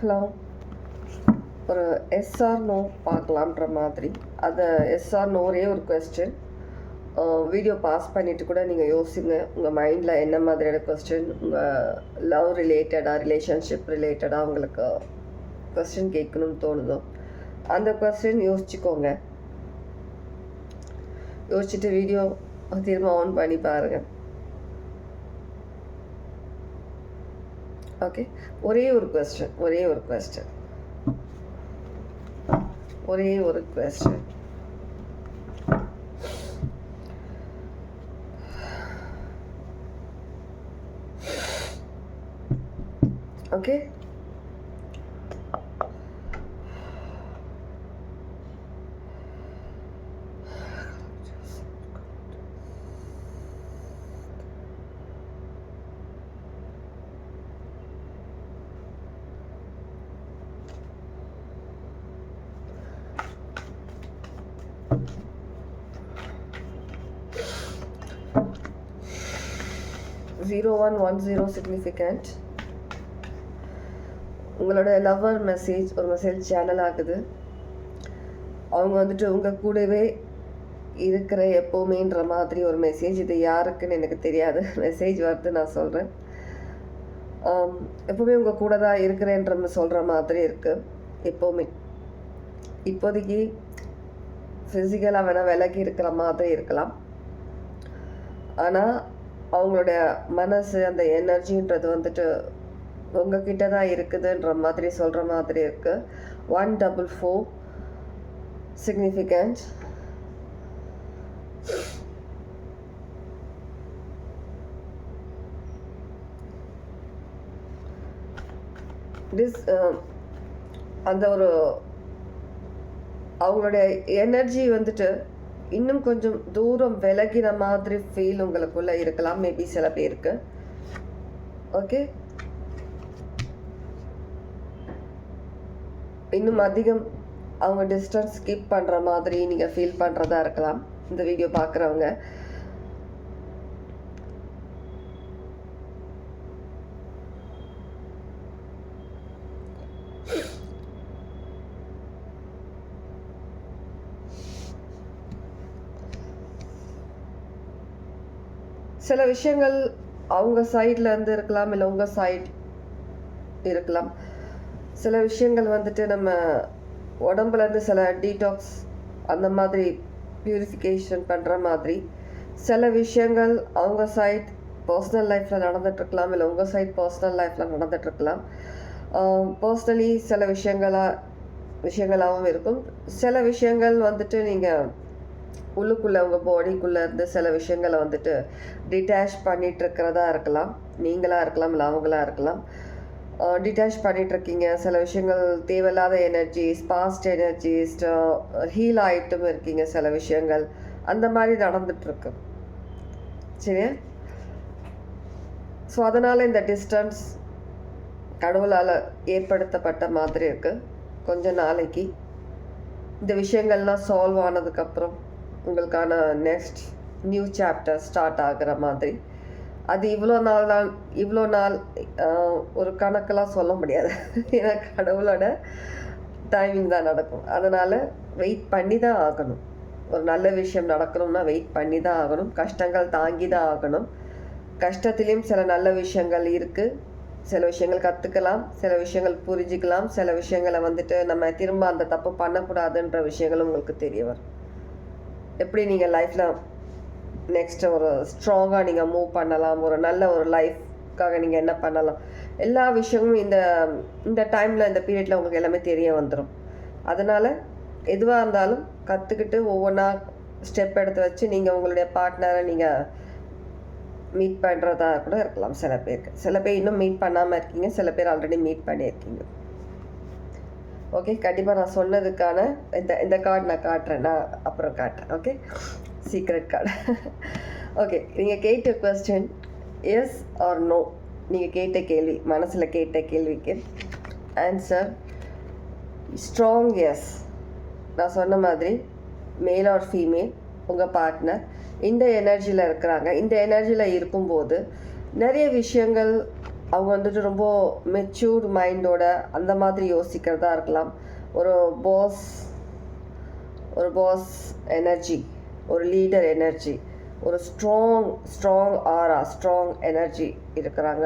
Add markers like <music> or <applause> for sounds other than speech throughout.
Hello ஒரு SR no பார்க்கலான்ற மாதிரி. அதை எஸ்ஆர் நோரே ஒரு கொஸ்டின் வீடியோ பாஸ் பண்ணிவிட்டு கூட நீங்கள் யோசிங்க. உங்கள் மைண்டில் என்ன மாதிரியான கொஸ்டின் உங்கள் லவ் ரிலேட்டடாக ரிலேஷன்ஷிப் ரிலேட்டடாக உங்களுக்கு கொஸ்டின் கேட்கணும்னு தோணுதோ அந்த கொஸ்டின் யோசிச்சுக்கோங்க. யோசிச்சுட்டு வீடியோ திரும்ப ஆன் பண்ணி பாருங்கள் ஓகே ஒரே ஒரு கொஸ்டின் ஒரே ஒரு கொஸ்டின் ஒரே ஒரு question okay zero one one zero significant உங்களோட லவ்வர் மெசேஜ் ஒரு மெசேஜ் சேனல் ஆகுது. அவங்க வந்துட்டு உங்கள் கூடவே இருக்கிற எப்போவுமேன்ற மாதிரி ஒரு மெசேஜ் இது யாருக்குன்னு எனக்கு தெரியாது. மெசேஜ் வருது நான் சொல்கிறேன் எப்போவுமே உங்கள் கூட தான் இருக்கிறேன்ற சொல்கிற மாதிரி இருக்குது எப்போவுமே. இப்போதைக்கு ஃபிசிக்கலாக வேணால் விலகி இருக்கிற மாதிரி இருக்கலாம். ஆனால் அவங்களுடைய மனசு அந்த எனர்ஜின்றது வந்துட்டு உங்ககிட்ட தான் இருக்குதுன்ற மாதிரி சொல்கிற மாதிரி இருக்குது ஒன் டபுள் ஃபோர் சிக்னிஃபிகண்ட் டிஸ் அந்த ஒரு அவங்களுடைய எனர்ஜி வந்துட்டு இன்னும் கொஞ்சம் தூரம் விலகின மாதிரி ஃபீல் உங்களுக்குள்ள இருக்கலாம். மேபி சில பேருக்கு. ஓகே இன்னும் அதிகம் அவங்க டிஸ்டன்ஸ் கீப் பண்ணுற மாதிரி நீங்கள் ஃபீல் பண்ணுறதா இருக்கலாம். இந்த வீடியோ பார்க்குறவங்க சில விஷயங்கள் அவங்க சைடில் இருந்து இருக்கலாம் இல்லை உங்கள் சைட் இருக்கலாம். சில விஷயங்கள் வந்துட்டு நம்ம உடம்புலேருந்து சில டீடாக்ஸ் அந்த மாதிரி பியூரிஃபிகேஷன் பண்ணுற மாதிரி சில விஷயங்கள் அவங்க சைட் பர்சனல் லைஃப்பில் நடந்துகிட்ருக்கலாம் இல்லை உங்கள் சைட் பர்சனல் லைஃப்பில் நடந்துகிட்ருக்கலாம் பர்சனலி சில விஷயங்களாக விஷயங்களாகவும் இருக்கும். சில விஷயங்கள் வந்துட்டு நீங்கள் உள்ளுக்குள்ளே உங்கள் பாடிக்குள்ளே இருந்து சில விஷயங்களை வந்துட்டு டிட்டாச் பண்ணிகிட்டு இருக்கிறதா இருக்கலாம். நீங்களாக இருக்கலாம் இல்லை அவங்களாக இருக்கலாம். டிட்டாச் பண்ணிகிட்ருக்கீங்க சில விஷயங்கள் தேவையில்லாத எனர்ஜிஸ் பாஸ்ட் எனர்ஜிஸ் ஹீல் ஆகிட்டும் இருக்கீங்க சில விஷயங்கள். அந்த மாதிரி நடந்துட்டுருக்கு. சரியா? ஸோ அதனால் இந்த டிஸ்டன்ஸ் கடவுளால் ஏற்படுத்தப்பட்ட மாதிரி இருக்குது கொஞ்ச நாளைக்கு. இந்த விஷயங்கள்லாம் சால்வ் ஆனதுக்கப்புறம் உங்களுக்கான நெக்ஸ்ட் நியூ சாப்டர் ஸ்டார்ட் ஆகிற மாதிரி. அது இவ்வளோ நாள் தான் இவ்வளோ நாள் ஒரு கணக்கெல்லாம் சொல்ல முடியாது. <laughs> ஏன்னா கடவுளோட டைமிங் தான் நடக்கும். அதனால் வெயிட் பண்ணி தான் ஆகணும். ஒரு நல்ல விஷயம் நடக்கணும்னா வெயிட் பண்ணி தான் ஆகணும். கஷ்டங்கள் தாங்கி தான் ஆகணும். கஷ்டத்துலேயும் சில நல்ல விஷயங்கள் இருக்குது சில விஷயங்கள் கற்றுக்கலாம் சில விஷயங்கள் புரிஞ்சிக்கலாம் சில விஷயங்களை வந்துட்டு நம்ம திரும்ப அந்த தப்பு பண்ணக்கூடாதுன்ற விஷயங்களும் உங்களுக்கு தெரிய வரும். எப்படி நீங்கள் லைஃப்பில் நெக்ஸ்ட்டு ஒரு ஸ்ட்ராங்காக நீங்கள் மூவ் பண்ணலாம் ஒரு நல்ல ஒரு லைஃப்காக நீங்கள் என்ன பண்ணலாம்? எல்லா விஷயமும் இந்த இந்த டைமில் இந்த பீரியடில் உங்களுக்கு எல்லாமே தெரிய வந்துடும் அதனால் எதுவாக இருந்தாலும் கற்றுக்கிட்டு ஒவ்வொன்றா ஸ்டெப் எடுத்து வச்சு நீங்கள் உங்களுடைய பார்ட்னரை நீங்கள் மீட் பண்ணுறதா கூட இருக்கலாம். சில பேருக்கு. சில பேர் இன்னும் மீட் பண்ணாமல் இருக்கீங்க. சில பேர் ஆல்ரெடி மீட் பண்ணியிருக்கீங்க. ஓகே கண்டிப்பாக நான் சொன்னதுக்கான இந்த இந்த கார்டு நான் காட்டுறேன். நான் அப்புறம் காட்டுறேன். ஓகே சீக்ரெட் கார்டு ஓகே நீங்கள் கேட்ட கொஸ்டின் எஸ் ஆர் நோ நீங்கள் கேட்ட கேள்வி மனசில் கேட்ட கேள்விக்கு ஆன்சர் ஸ்ட்ராங் எஸ் நான் சொன்ன மாதிரி மேல் ஆர் ஃபீமேல் உங்கள் பார்ட்னர் இந்த எனர்ஜியில் இருக்கிறாங்க. இந்த எனர்ஜியில் இருக்கும்போது நிறைய விஷயங்கள் அவங்க வந்துட்டு ரொம்ப மெச்சூர்டு மைண்டோட அந்த மாதிரி யோசிக்கிறதா இருக்கலாம். ஒரு பாஸ் ஒரு பாஸ் எனர்ஜி ஒரு லீடர் எனர்ஜி ஒரு strong strong aura strong energy இருக்கிறாங்க.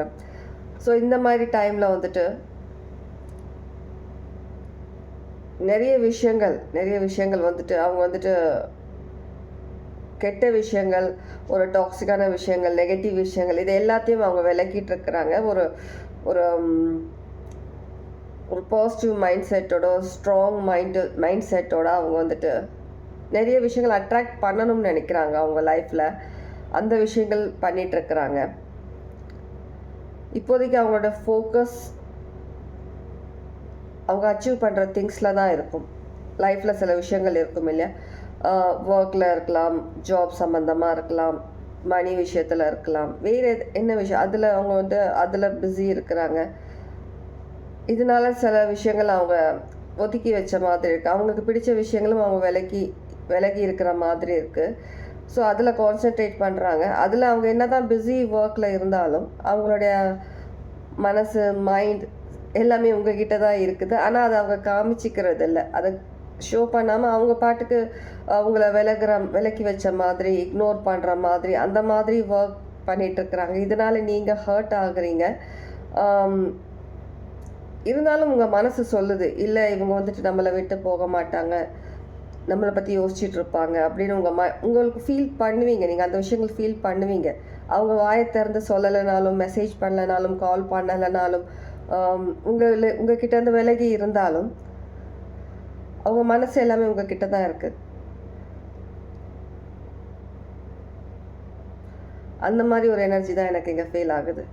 ஸோ இந்த மாதிரி டைமில் வந்துட்டு நிறைய விஷயங்கள் நிறைய விஷயங்கள் வந்துட்டு அவங்க வந்துட்டு கெட்ட விஷயங்கள் ஒரு டாக்ஸிக்கான விஷயங்கள் நெகட்டிவ் விஷயங்கள் இது எல்லாத்தையும் அவங்க விளக்கிட்டு இருக்கிறாங்க ஒரு ஒரு ஒரு பாசிட்டிவ் மைண்ட் செட்டோட ஸ்ட்ராங் மைண்டு மைண்ட் செட்டோட அவங்க வந்துட்டு நிறைய விஷயங்கள் அட்ராக்ட் பண்ணணும்னு நினைக்கிறாங்க அவங்க லைஃப்பில் அந்த விஷயங்கள் பண்ணிகிட்டு இருக்கிறாங்க இப்போதைக்கு அவங்களோட ஃபோக்கஸ் அவங்க அச்சீவ் பண்ணுற திங்ஸில் தான் இருக்கும். லைஃப்பில் சில விஷயங்கள் இருக்கும் இல்லையா? ஒர்க்கில் இருக்கலாம் ஜாப் சம்மந்தமாக இருக்கலாம் மணி விஷயத்தில் இருக்கலாம். வேறு எது என்ன விஷயம்? அதில் அவங்க வந்து அதில் பிஸி இருக்கிறாங்க. இதனால சில விஷயங்கள் அவங்க ஒதுக்கி வச்ச மாதிரி இருக்குது அவங்களுக்கு பிடிச்ச விஷயங்களும் அவங்க விலக்கி விலகி இருக்கிற மாதிரி இருக்குது ஸோ அதில் கான்சென்ட்ரேட் பண்ணுறாங்க அதில் அவங்க என்ன தான் பிஸி ஒர்க்கில் இருந்தாலும் அவங்களுடைய மனசு மைண்ட் எல்லாமே உங்ககிட்ட தான் இருக்குது. ஆனால் அதை அவங்க காமிச்சிக்கிறது இல்லை அதை ஷோ பண்ணாமல் அவங்க பாட்டுக்கு அவங்கள விலகிற விலக்கி வச்ச மாதிரி இக்னோர் பண்ணுற மாதிரி அந்த மாதிரி ஒர்க் பண்ணிகிட்ருக்குறாங்க இதனால் இதனால நீங்கள் ஹர்ட் ஆகுறீங்க. இருந்தாலும் உங்கள் மனசு சொல்லுது இல்லை இவங்க வந்துட்டு நம்மளை விட்டு போக மாட்டாங்க. நம்மளை பற்றி யோசிச்சுட்டு இருப்பாங்க. அப்படின்னு உங்கள் ம உங்களுக்கு ஃபீல் பண்ணுவீங்க. நீங்கள் அந்த விஷயங்கள் ஃபீல் பண்ணுவீங்க. அவங்க வாயை திறந்து சொல்லலைனாலும் மெசேஜ் பண்ணலைனாலும் கால் பண்ணலைனாலும் உங்கள் உங்ககிட்ட இருந்து விலகி இருந்தாலும் அவங்க மனசு எல்லாமே உங்ககிட்ட தான் இருக்குது அந்த மாதிரி ஒரு எனர்ஜி தான் எனக்கு இங்கே ஃபீல் ஆகுது.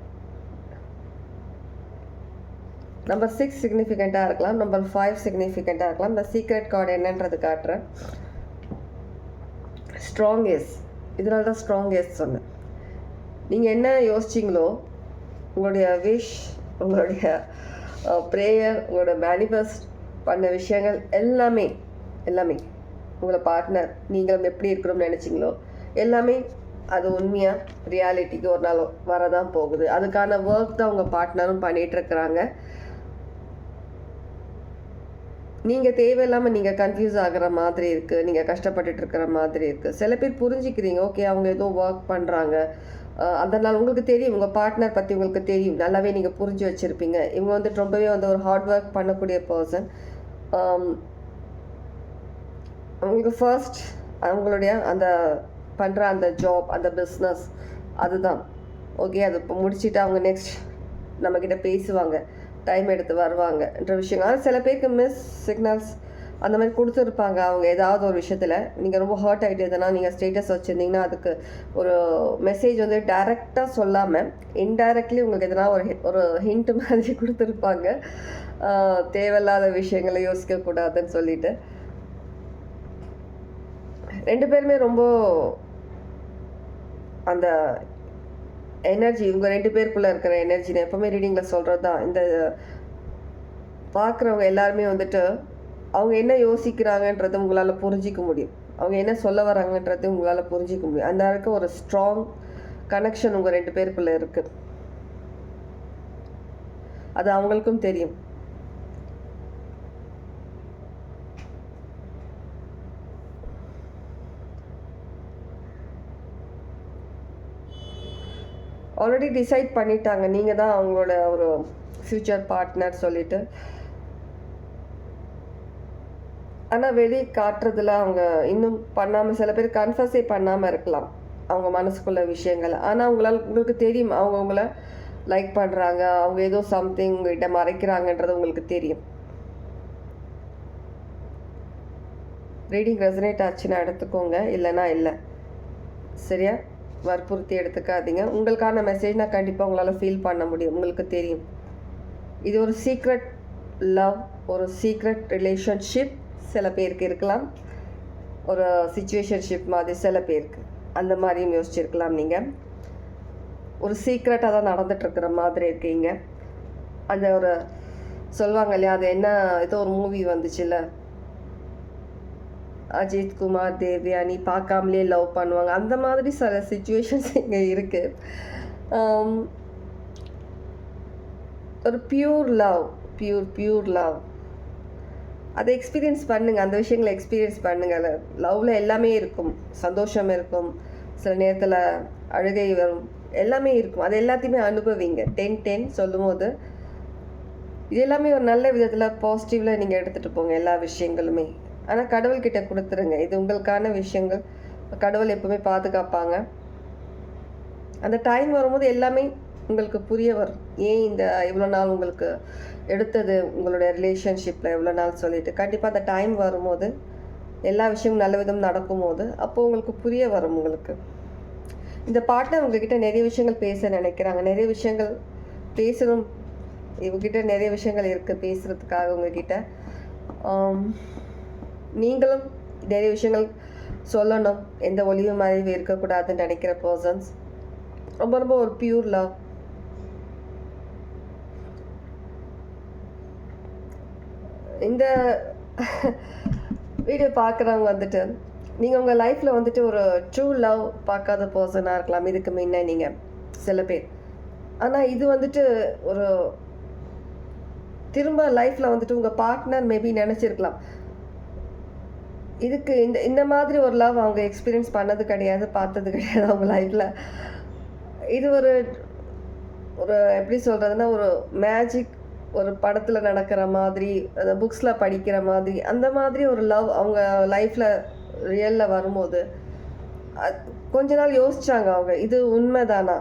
நம்பர் சிக்ஸ் சிக்னிஃபிகண்ட்டாக இருக்கலாம். நம்பர் ஃபைவ் சிக்னிஃபிகண்ட்டாக இருக்கலாம். இந்த சீக்ரெட் கார்டு என்னன்றது காட்டுறேன். ஸ்ட்ராங் எஸ் இதனால தான் ஸ்ட்ராங் எஸ் சொன்னேன். நீங்கள் என்ன யோசிச்சிங்களோ உங்களுடைய விஷ் உங்களுடைய ப்ரேயர் உங்களோட மேனிஃபெஸ்ட் பண்ண விஷயங்கள் எல்லாமே எல்லாமே உங்களை பார்ட்னர் நீங்களும் எப்படி இருக்கிறோம்னு நினச்சிங்களோ எல்லாமே அது உண்மையாக ரியாலிட்டிக்கு ஒரு நாள் வரதான் போகுது. அதுக்கான ஒர்க் தான் உங்கள் பார்ட்னரும் பண்ணிகிட்டு இருக்கிறாங்க. நீங்கள் தேவையில்லாமல் நீங்கள் கன்ஃபியூஸ் ஆகுற மாதிரி இருக்குது நீங்கள் கஷ்டப்பட்டுட்டு இருக்கிற மாதிரி இருக்குது சில பேர் புரிஞ்சுக்கிறீங்க ஓகே அவங்க ஏதோ ஒர்க் பண்ணுறாங்க அதனால் உங்களுக்கு தெரியும் உங்கள் பார்ட்னர் பற்றி உங்களுக்கு தெரியும். நல்லாவே நீங்கள் புரிஞ்சு வச்சுருப்பீங்க. இவங்க வந்துட்டு ரொம்பவே வந்து ஒரு ஹார்ட் ஒர்க் பண்ணக்கூடிய பர்சன் Um, அவங்களுக்கு ஃபர்ஸ்ட் அவங்களுடைய அந்த பண்ணுற அந்த ஜாப் அந்த பிஸ்னஸ் அதுதான். ஓகே அது இப்போ முடிச்சுட்டு அவங்க நெக்ஸ்ட் நம்மக்கிட்ட பேசுவாங்க டைம் எடுத்து வருவாங்கன்ற விஷயங்கள். ஆனால் சில பேருக்கு மிஸ் சிக்னல்ஸ் அந்த மாதிரி கொடுத்துருப்பாங்க அவங்க ஏதாவது ஒரு விஷயத்தில். நீங்கள் ரொம்ப ஹர்ட் ஆகிட்டு எதனா நீங்கள் ஸ்டேட்டஸ் வச்சுருந்தீங்கன்னா அதுக்கு ஒரு மெசேஜ் வந்து டைரெக்டாக சொல்லாமல் இன்டைரக்ட்லி உங்களுக்கு எதனா ஒரு ஒரு ஹிண்ட் மாதிரி <laughs> கொடுத்துருப்பாங்க. தேவையில்லாத விஷயங்களை யோசிக்கக்கூடாதுன்னு சொல்லிட்டு. ரெண்டு பேருமே ரொம்ப அந்த எனர்ஜி இவங்க ரெண்டு பேருக்குள்ளே இருக்கிற எனர்ஜி நான் எப்போவுமே ரீடிங்கில் சொல்கிறது தான் இந்த பார்க்குறவங்க எல்லாருமே வந்துட்டு அவங்க என்ன யோசிக்கிறாங்கன்றது உங்களால் புரிஞ்சிக்க முடியும். அவங்க என்ன சொல்ல வராங்கன்றது உங்களால் புரிஞ்சிக்க முடியும். அந்த அளவுக்கு ஒரு ஸ்ட்ராங் கனெக்ஷன் உங்கள் ரெண்டு பேருக்குள்ளே இருக்குது அது அவங்களுக்கும் தெரியும். ஆல்ரெடி டிசைட் பண்ணிட்டாங்க. நீங்கள் தான் அவங்களோட ஒரு ஃப்யூச்சர் பார்ட்னர் சொல்லிட்டு. ஆனால் வெளியே காட்டுறதுல அவங்க இன்னும் பண்ணாமல் சில பேர் கன்ஃபஸே பண்ணாமல் இருக்கலாம் அவங்க மனசுக்குள்ள விஷயங்கள். ஆனால் அவங்களால் உங்களுக்கு தெரியும் அவங்க அவங்கள லைக் பண்ணுறாங்க அவங்க ஏதோ சம்திங் உங்கள்கிட்ட மறைக்கிறாங்கன்றது உங்களுக்கு தெரியும். ரீடிங் ரெசனேட் ஆச்சுன்னா எடுத்துக்கோங்க இல்லைன்னா இல்லை. சரியா? வற்புறுத்தி எடுத்துக்காதீங்க. உங்களுக்கான மெசேஜ்னால் கண்டிப்பாக உங்களால் ஃபீல் பண்ண முடியும் உங்களுக்கு தெரியும். இது ஒரு சீக்ரெட் லவ் ஒரு சீக்ரெட் ரிலேஷன்ஷிப் சில பேருக்கு இருக்கலாம். ஒரு சுச்சுவேஷன்ஷிப் மாதிரி சில பேருக்கு. அந்த மாதிரியும் யோசிச்சிருக்கலாம் நீங்கள் ஒரு சீக்ரெட்டாக தான் நடந்துட்டுருக்கிற மாதிரி இருக்கீங்க. அந்த ஒரு சொல்லுவாங்க இல்லையா அது என்ன ஏதோ ஒரு மூவி வந்துச்சுல்ல. அஜித் குமார் தேவ்யானி பார்க்காமலே லவ் பண்ணுவாங்க. அந்த மாதிரி சில சுச்சுவேஷன்ஸ் இங்கே இருக்குது ஒரு pure love pure pure love அதை எக்ஸ்பீரியன்ஸ் பண்ணுங்கள் அந்த விஷயங்களை எக்ஸ்பீரியன்ஸ் பண்ணுங்கள் லவ்வில் எல்லாமே இருக்கும். சந்தோஷம் இருக்கும். சில நேரத்தில் அழுகை வரும். எல்லாமே இருக்கும். அது எல்லாத்தையுமே அனுபவிங்க. டென் டென் சொல்லும்போது இது எல்லாமே ஒரு நல்ல விதத்தில் பாசிட்டிவில் நீங்கள் எடுத்துகிட்டு போங்க எல்லா விஷயங்களுமே. ஆனால் கடவுள்கிட்ட கொடுத்துருங்க. இது உங்களுக்கான விஷயங்கள். கடவுள் எப்பவுமே பாதுகாப்பாங்க. அந்த டைம் வரும்போது எல்லாமே உங்களுக்கு புரிய வரும் ஏன் இந்த இவ்வளோ நாள் உங்களுக்கு எடுத்தது உங்களுடைய ரிலேஷன்ஷிப்பில் எவ்வளோ நாள் சொல்லிட்டு? கண்டிப்பாக அந்த டைம் வரும்போது எல்லா விஷயமும் நல்ல விதம் நடக்கும்போது அப்போது உங்களுக்கு புரிய வரும் உங்களுக்கு. இந்த பாட்டில் உங்ககிட்ட நிறைய விஷயங்கள் பேச நினைக்கிறாங்க. நிறைய விஷயங்கள் பேசணும். இவங்ககிட்ட நிறைய விஷயங்கள் இருக்குது பேசுகிறதுக்காக உங்ககிட்ட. நீங்களும் நிறைய விஷயங்கள் சொல்லணும். எந்த ஒளிவு மாதிரி இருக்கக்கூடாதுன்னு நினைக்கிற பர்சன்ஸ் ரொம்ப ரொம்ப ஒரு பியூர் லவ் இந்த வீடியோ பார்க்குறவங்க வந்துட்டு நீங்கள் உங்கள் லைஃப்பில் வந்துட்டு ஒரு ட்ரூ லவ் பார்க்காத பர்சனாக இருக்கலாம். இதுக்கு முன்ன நீங்கள் சில பேர். ஆனால் இது வந்துட்டு ஒரு திரும்ப லைஃப்பில் வந்துட்டு உங்கள் பார்ட்னர் மேபி நினச்சிருக்கலாம். இதுக்கு இந்த இந்த மாதிரி ஒரு லவ் அவங்க எக்ஸ்பீரியன்ஸ் பண்ணது கிடையாது பார்த்தது கிடையாது அவங்க லைஃப்பில் இது ஒரு ஒரு எப்படி சொல்கிறதுனா ஒரு மேஜிக் ஒரு படத்தில் நடக்கிற மாதிரி அந்த புக்ஸில் படிக்கிற மாதிரி அந்த மாதிரி ஒரு லவ் அவங்க லைஃப்பில் ரியலில் வரும்போது கொஞ்ச நாள் யோசிச்சாங்க அவங்க இது உண்மைதானா?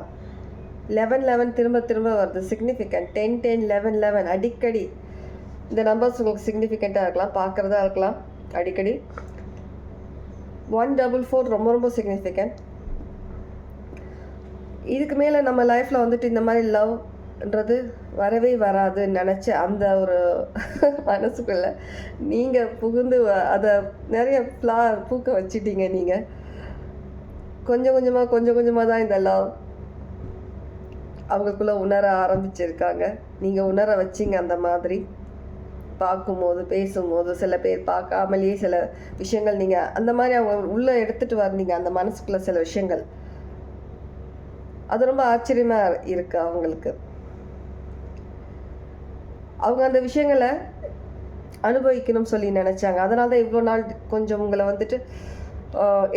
லெவன் லெவன் திரும்ப திரும்ப வருது significant ten ten eleven eleven அடிக்கடி. இந்த நம்பர்ஸ் உங்களுக்கு சிக்னிஃபிகண்ட்டாக இருக்கலாம் பார்க்குறதா இருக்கலாம் அடிக்கடி. ஒன் டபுள் ஃபோர் ரொம்ப ரொம்ப சிக்னிஃபிகண்ட் இதுக்கு மேலே நம்ம லைஃப்பில் வந்துட்டு இந்த மாதிரி லவ் என்றது வரவே வராதுன்னு நினச்சி அந்த ஒரு <laughs> மனசுக்குள்ள நீங்கள் புகுந்து அதை நிறைய ஃப்ளா பூக்க வச்சிட்டீங்க நீங்கள் கொஞ்சம் கொஞ்சமாக கொஞ்சம் கொஞ்சமாக தான் இந்த லவ் உணர ஆரம்பிச்சிருக்காங்க. நீங்கள் உணர வச்சீங்க அந்த மாதிரி. பார்க்கும்போது பேசும்போது சில பேர் பார்க்காமலேயே சில விஷயங்கள் நீங்கள் அந்த மாதிரி அவங்க உள்ளே எடுத்துகிட்டு வந்தீங்க அந்த மனசுக்குள்ளே சில விஷயங்கள். அது ரொம்ப ஆச்சரியமாக இருக்குது அவங்களுக்கு. அவங்க அந்த விஷயங்களை அனுபவிக்கணும்னு சொல்லி நினச்சாங்க. அதனால தான் இவ்வளோ நாள் கொஞ்சம் உங்களை வந்துட்டு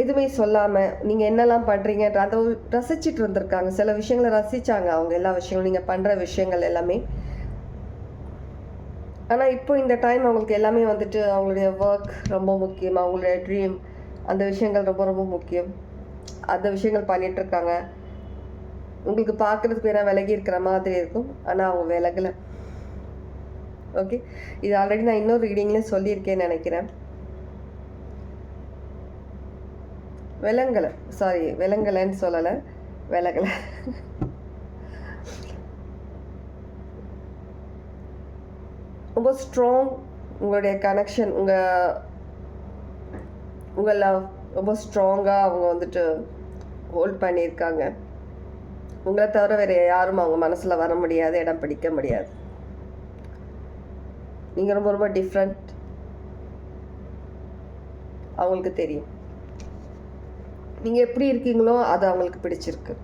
எதுவுமே சொல்லாமல் நீங்கள் என்னெல்லாம் பண்ணுறீங்கன்ற அதை ரசிச்சுட்டு ரசிச்சிட்டு இருந்திருக்காங்க சில விஷயங்களை ரசித்தாங்க அவங்க. எல்லா விஷயங்களும் நீங்கள் பண்ணுற விஷயங்கள் எல்லாமே. ஆனால் இப்போ இந்த டைம் அவங்களுக்கு எல்லாமே வந்துட்டு அவங்களுடைய ஒர்க் ரொம்ப முக்கியம். அவங்களுடைய ட்ரீம் அந்த விஷயங்கள் ரொம்ப ரொம்ப முக்கியம். அந்த விஷயங்கள் பண்ணிகிட்ருக்காங்க உங்களுக்கு பார்க்குறதுக்கு பேராக விலகி இருக்கிற மாதிரி இருக்கும். ஆனால் அவங்க விலகலை. ஓகே இது ஆல்ரெடி நான் இன்னொரு ரீடிங்லேயும் சொல்லியிருக்கேன்னு நினைக்கிறேன். விலங்கலை சாரி விலங்கலைன்னு சொல்லலை. விலகலை. ரொம்ப ஸ்ட்ராங் உங்களுடைய கனெக்ஷன் உங்கள் உங்கள் லவ் ரொம்ப ஸ்ட்ராங்காக அவங்க வந்துட்டு ஹோல்ட் பண்ணியிருக்காங்க. உங்களை தவிர வேறு யாரும் அவங்க மனசில் வர முடியாது இடம் பிடிக்க முடியாது. நீங்கள் ரொம்ப ரொம்ப டிஃப்ரெண்ட் அவங்களுக்கு தெரியும். நீங்கள் எப்படி இருக்கீங்களோ அது அவங்களுக்கு பிடிச்சிருக்கு.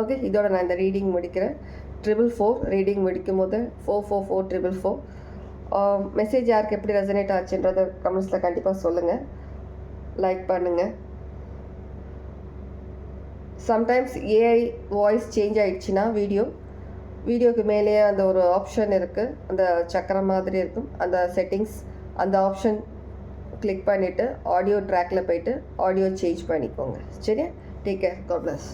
ஓகே இதோட நான் இந்த ரீடிங் முடிக்கிறேன். ட்ரிபிள் ஃபோர் ரீடிங் முடிக்கும் போது four four four triple four message யாருக்கு எப்படி ரெசனேட் ஆச்சுன்றதை கமெண்ட்ஸில் கண்டிப்பாக சொல்லுங்கள் லைக் பண்ணுங்கள் சம்டைம்ஸ் ஏஐ வாய்ஸ் சேஞ்ச் ஆயிடுச்சுன்னா வீடியோ வீடியோக்கு மேலேயே அந்த ஒரு ஆப்ஷன் இருக்குது அந்த சக்கரம் மாதிரி இருக்கும். அந்த செட்டிங்ஸ் அந்த ஆப்ஷன் கிளிக் பண்ணிவிட்டு ஆடியோ ட்ராக்கில் போயிட்டு ஆடியோ சேஞ்ச் பண்ணிக்கோங்க. சரியா? Take care God plus